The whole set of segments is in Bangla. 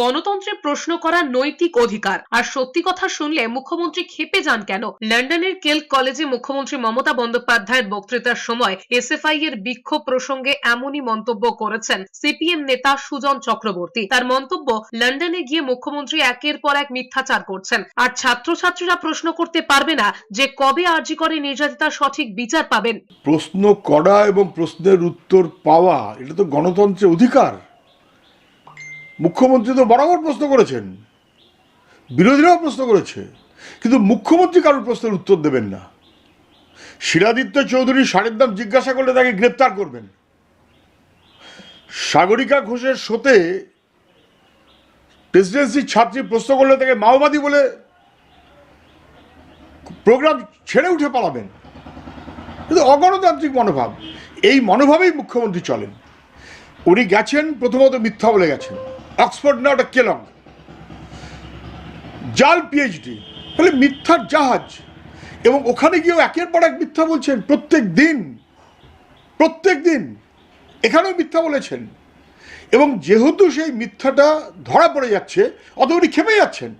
গণতন্ত্রে প্রশ্ন করা নৈতিক অধিকার। আর সত্যি কথা শুনলে মুখ্যমন্ত্রী খেপে যান কেন? লন্ডনের কেল্ক কলেজে মুখ্যমন্ত্রী মমতা বন্দ্যোপাধ্যায়ের বক্তৃতার সময় এসএফআই এর বিক্ষোভ প্রসঙ্গে এমনই মন্তব্য করেছেন সিপিএম নেতা সুজন চক্রবর্তী। তার মন্তব্য, লন্ডনে গিয়ে মুখ্যমন্ত্রী একের পর এক মিথ্যাচার করছেন। আর ছাত্রছাত্রীরা প্রশ্ন করতে পারবে না যে কবে আরজি করে নির্যাতিতার সঠিক বিচার পাবেন। প্রশ্ন করা এবং প্রশ্নের উত্তর পাওয়া, এটা তো গণতন্ত্রের অধিকার। মুখ্যমন্ত্রী তো বরাবর প্রশ্ন করেছেন। বিরোধীরাও প্রশ্ন করেছে। কিন্তু মুখ্যমন্ত্রী কারোর প্রশ্নের উত্তর দেবেন না। শিরাদিত্য চৌধুরী সারের দাম জিজ্ঞাসা করলে তাকে গ্রেপ্তার করবেন। সাগরিকা ঘোষের শোতে প্রেসিডেন্সির ছাত্রী প্রশ্ন করলে তাকে মাওবাদী বলে প্রোগ্রাম ছেড়ে উঠে পালাবেন। কিন্তু অগণতান্ত্রিক মনোভাব। এই মনোভাবেই মুখ্যমন্ত্রী চলেন। উনি গেছেন, প্রথমত মিথ্যা বলে গেছেন। অক্সফোর্ড না ওটা কেলং জাল পিএইচডি ফলে মিথ্যার জাহাজ। এবং ওখানে গিয়েও একের পর এক মিথ্যা বলছেন প্রত্যেক দিন। প্রত্যেক দিন। এখানেও মিথ্যা বলেছেন। এবং যেহেতু সেই মিথ্যাটা ধরা পড়ে যাচ্ছে অত উনি খেপে যাচ্ছেন।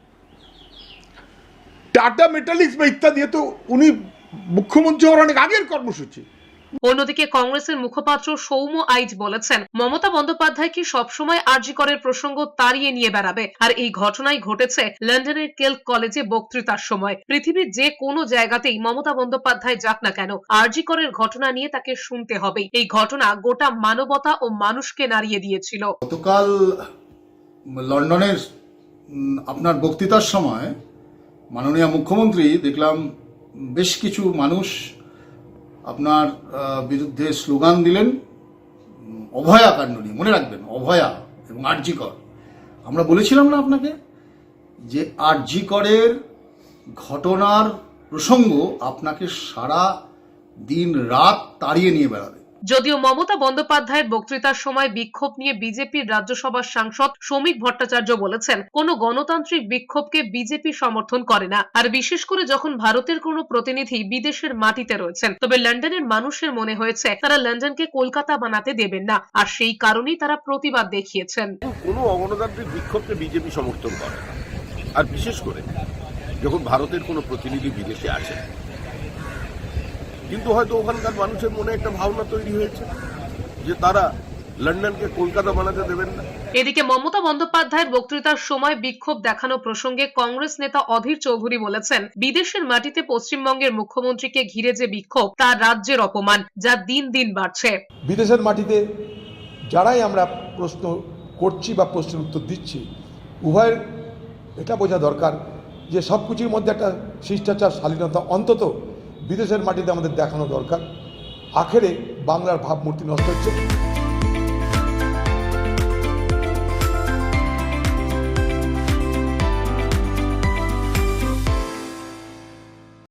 টাটা মেটালিক্স বা ইত্যাদি তো উনি মুখ্যমন্ত্রী হওয়ার অনেক আগের কর্মসূচি। অন্যদিকে কংগ্রেসের মুখপাত্র সৌম্য আইচ বলেছেন, মমতা বন্দ্যোপাধ্যায় কি সবসময় আরজি করের প্রসঙ্গ তাড়িয়ে নিয়ে বেড়াবে? আর এই ঘটনাই ঘটেছে লন্ডনের কেল্ক কলেজে বক্তৃতার সময়। পৃথিবীর যে কোনো জায়গাতেই মমতা বন্দ্যোপাধ্যায় যাক না কেন, আরজি করের ঘটনা নিয়ে তাকে শুনতে হবে এই ঘটনা গোটা মানবতা ও মানুষকে নাড়িয়ে দিয়েছিল। গতকাল লন্ডনের আপনার বক্তৃতার সময় মাননীয় মুখ্যমন্ত্রী দেখলাম বেশ কিছু মানুষ আপনার বিরুদ্ধে স্লোগান দিলেন, অভয়া কাণ্ড নিয়ে, মনে রাখবেন, অভয়া এবং আরজিকর। আমরা বলেছিলাম না আপনাকে যে আরজিকরের ঘটনার প্রসঙ্গ আপনাকে সারা দিন রাত তাড়িয়ে নিয়ে বেড়াবে। যদিও মমতা বন্দ্যোপাধ্যায়ের বক্তৃতার সময় বিক্ষোভ নিয়ে বিজেপির রাজ্যসভার সাংসদ শ্রমিক ভট্টাচার্য বলেছেন, কোন গণতান্ত্রিক বিক্ষোভকে বিজেপি সমর্থন করে না। আর বিশেষ করে যখন ভারতের কোনো প্রতিনিধি বিদেশের মাটিতে রয়েছেন, তবে লন্ডনের মানুষের মনে হয়েছে তারা লন্ডনকে কলকাতা বানাতে দেবেন না। আর সেই কারণেই তারা প্রতিবাদ দেখিয়েছেন। কোনো অগণতান্ত্রিক বিক্ষোভকে বিজেপি সমর্থন করে না। আর বিশেষ করে যখন ভারতের কোনো প্রতিনিধি বিদেশে আসে কিন্তু হয়তো ওখানকার মানুষের মনে একটা ভাবনা তৈরি হয়েছে যে তারা লন্ডনকে কলকাতা বানাতে দেবেন না। এদিকে মমতা বন্দ্যোপাধ্যায়ের বক্তৃতার সময় বিক্ষোভ দেখানো প্রসঙ্গে কংগ্রেস নেতা অধীর চৌধুরী বলেছেন বিদেশের মাটিতে পশ্চিমবঙ্গের মুখ্যমন্ত্রীকে ঘিরে যে বিক্ষোভ তা রাজ্যের অপমান যা দিন দিন বাড়ছে। বিদেশের মাটিতে যারাই আমরা প্রশ্ন করছি বা প্রশ্নের উত্তর দিচ্ছি উভয়ের এটা বোঝা দরকার যে সব কিছুর মধ্যে একটা শিষ্টাচার শালীনতা অন্তত বিদেশের মাটিতে আমাদের দেখানো দরকার। আখেরে বাংলার ভাবমূর্তি নষ্ট হচ্ছে।